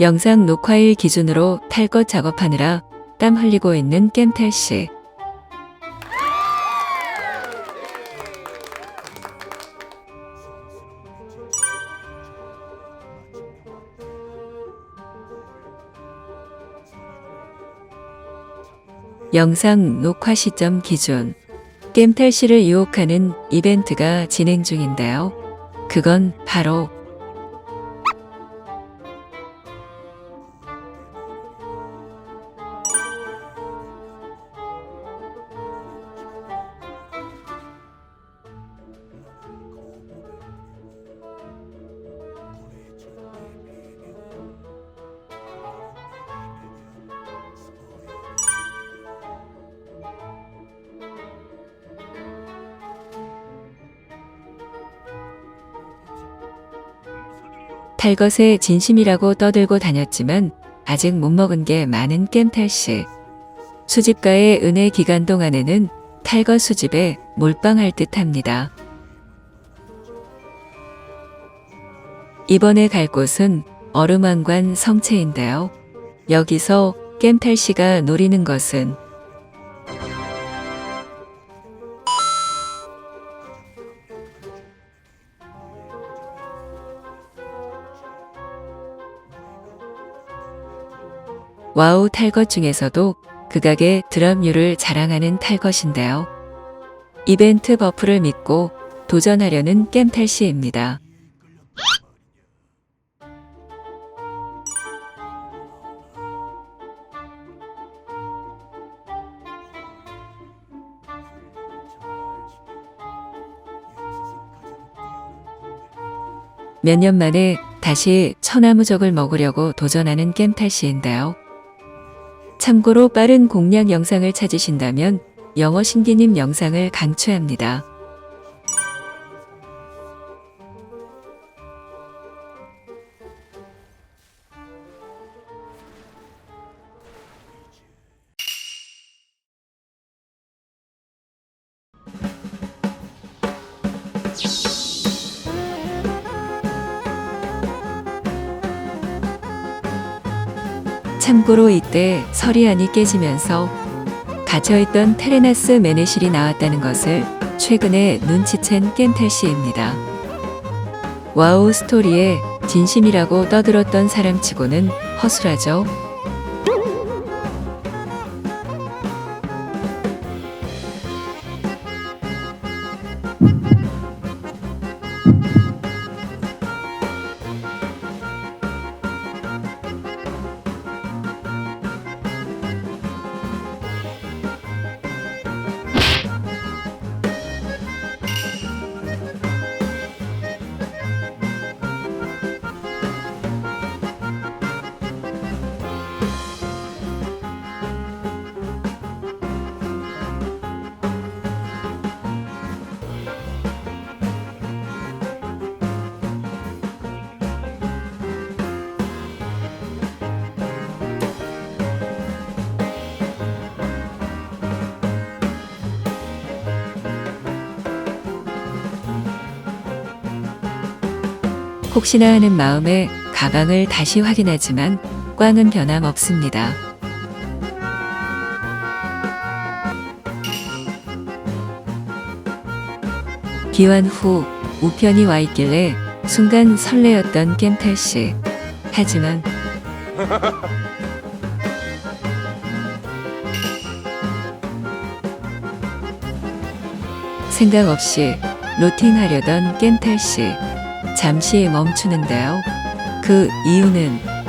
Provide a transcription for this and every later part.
영상 녹화일 기준으로 탈것 작업하느라 땀 흘리고 있는 겜탈 씨. 영상 녹화 시점 기준. 겜탈 씨를 유혹하는 이벤트가 진행 중인데요. 그건 바로 탈 것에 진심이라고 떠들고 다녔지만 아직 못 먹은 게 많은 겜탈 씨. 수집가의 은혜 기간 동안에는 탈것 수집에 몰빵할 듯 합니다. 이번에 갈 곳은 어루만관 성체인데요. 여기서 겜탈 씨가 노리는 것은 와우 탈것 중에서도 극악의 드럼류를 자랑하는 탈것인데요. 이벤트 버프를 믿고 도전하려는 겜탈 씨입니다. 몇 년 만에 다시 천하무적을 먹으려고 도전하는 겜탈 씨인데요. 참고로 빠른 공략 영상을 찾으신다면 영어 신기님 영상을 강추합니다. 참고로 이때 서리안이 깨지면서 갇혀있던 테레나스 메네실이 나왔다는 것을 최근에 눈치챈 겜탈 씨입니다. 와우 스토리에 진심이라고 떠들었던 사람치고는 허술하죠. 혹시나 하는 마음에 가방을 다시 확인하지만 꽝은 변함없습니다. 기환 후 우편이 와 있길래 순간 설레었던 겜탈 씨. 하지만 생각 없이 로팅하려던 겜탈 씨. 잠시 멈추는데요. 그 이유는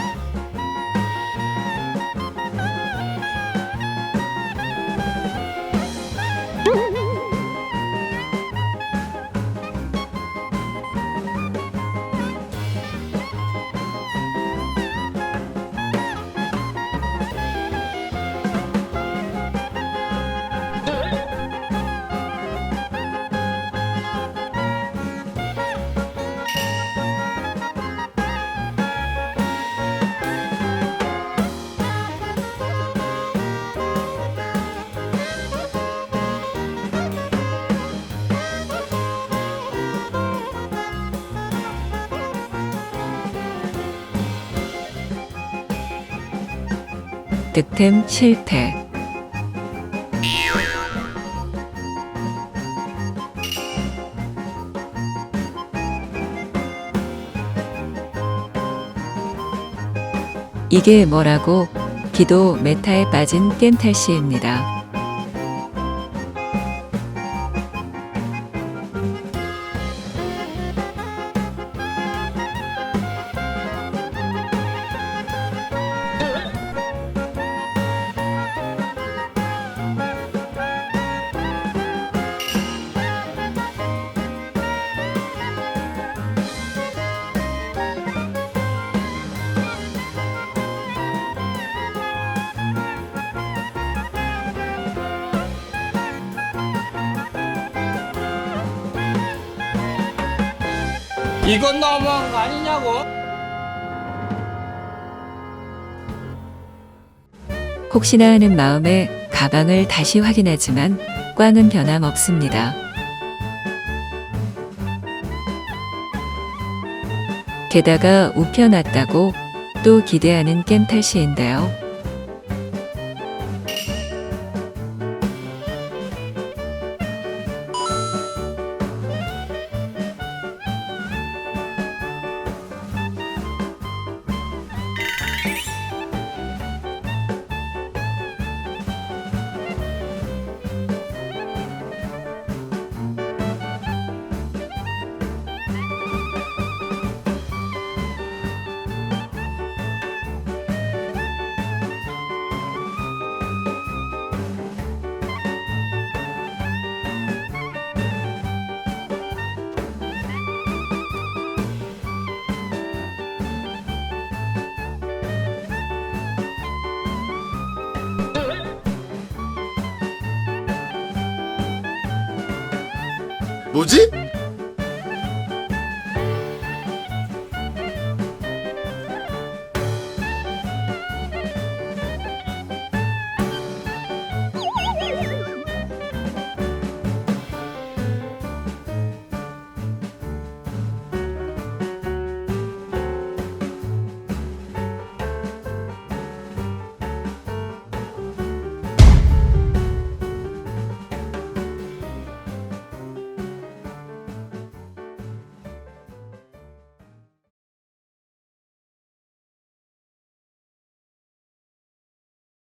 득템 실패. 이게 뭐라고 기도 메타에 빠진 겜탈씨입니다. 이건 너무한 거 아니냐고? 혹시나 하는 마음에 가방을 다시 확인하지만 꽝은 변함없습니다. 게다가 우편왔다고 또 기대하는 겜탈씨인데요. 뭐지?